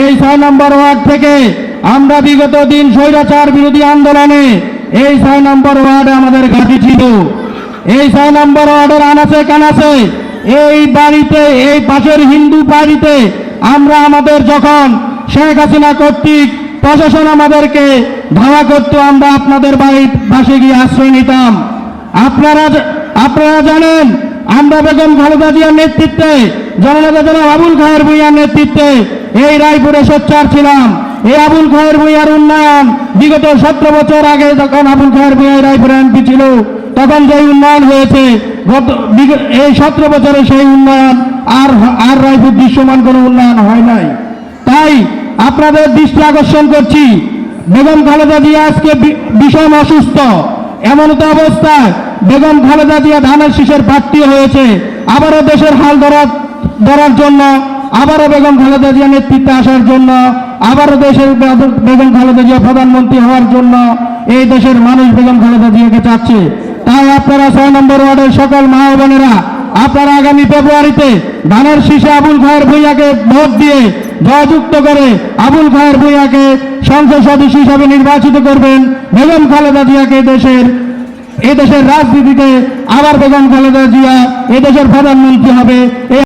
এই ছয় নম্বর ওয়ার্ড থেকে আমরা বিগত দিন স্বৈরাচার বিরোধী আন্দোলনে এই ছয় নম্বর ওয়ার্ডে আমাদের ঘাঁটি ছিল। এই ছয় নম্বর ওয়ার্ডের আনাচে কানাচে এই বাড়িতে, এই পাশের হিন্দু বাড়িতে আমরা আমাদের যখন শেখ হাসিনা কর্তৃক প্রশাসন আমাদেরকে ধাওয়া করতো, আমরা আপনাদের বাড়ির পাশে গিয়ে আশ্রয় নিতাম। আপনারা আপনারা জানেন, আমরা বেগম খালেদা জিয়ার নেতৃত্বে, জননেতা জনাব আবুল খায়ের ভুইয়ার নেতৃত্বে এই রায়পুরে সোচ্চার ছিলাম। এই আবুল খায়ের ভুইয়ার উন্নয়ন। বিগত সতেরো বছর আগে যখন আবুল খায়ের ভুইয়া রায়পুরে এমপি ছিল, তখন যে উন্নয়ন হয়েছে, গত এই সতেরো বছরে সেই উন্নয়ন আর আর রায়পুর দৃশ্যমান কোনো উন্নয়ন হয় নাই। তাই আপনাদের দৃষ্টি আকর্ষণ করছি, বেগম খালেদা জিয়া আজকে ভীষণ অসুস্থ। এমন তো অবস্থায় বেগম খালেদা জিয়া ধানের শীষের প্রার্থী হয়েছে। আবারও দেশের হাল ধরার ধরার জন্য আবারও বেগম খালেদা জিয়া নেতৃত্বে আসার জন্য, আবারও দেশের বেগম খালেদা জিয়া প্রধানমন্ত্রী হওয়ার জন্য এই দেশের মানুষ বেগম খালেদা জিয়াকে চাচ্ছে। তাই আপনারা ছয় নম্বর ওয়ার্ডের সকল মা বোনেরা, আপনারা আগামী ফেব্রুয়ারিতে ধানের শীষে আবুল খায়ের ভূঁইয়াকে ভোট দিয়ে জয়যুক্ত করে আবুল খায়ের ভূঁইয়াকে সংসদ সদস্য হিসাবে নির্বাচিত করবেন বেগম খালেদা জিয়াকে দেশের, এই দেশের রাজনীতিতে আবার বেগম খালেদা জিয়া এদেশের প্রধানমন্ত্রী হবে।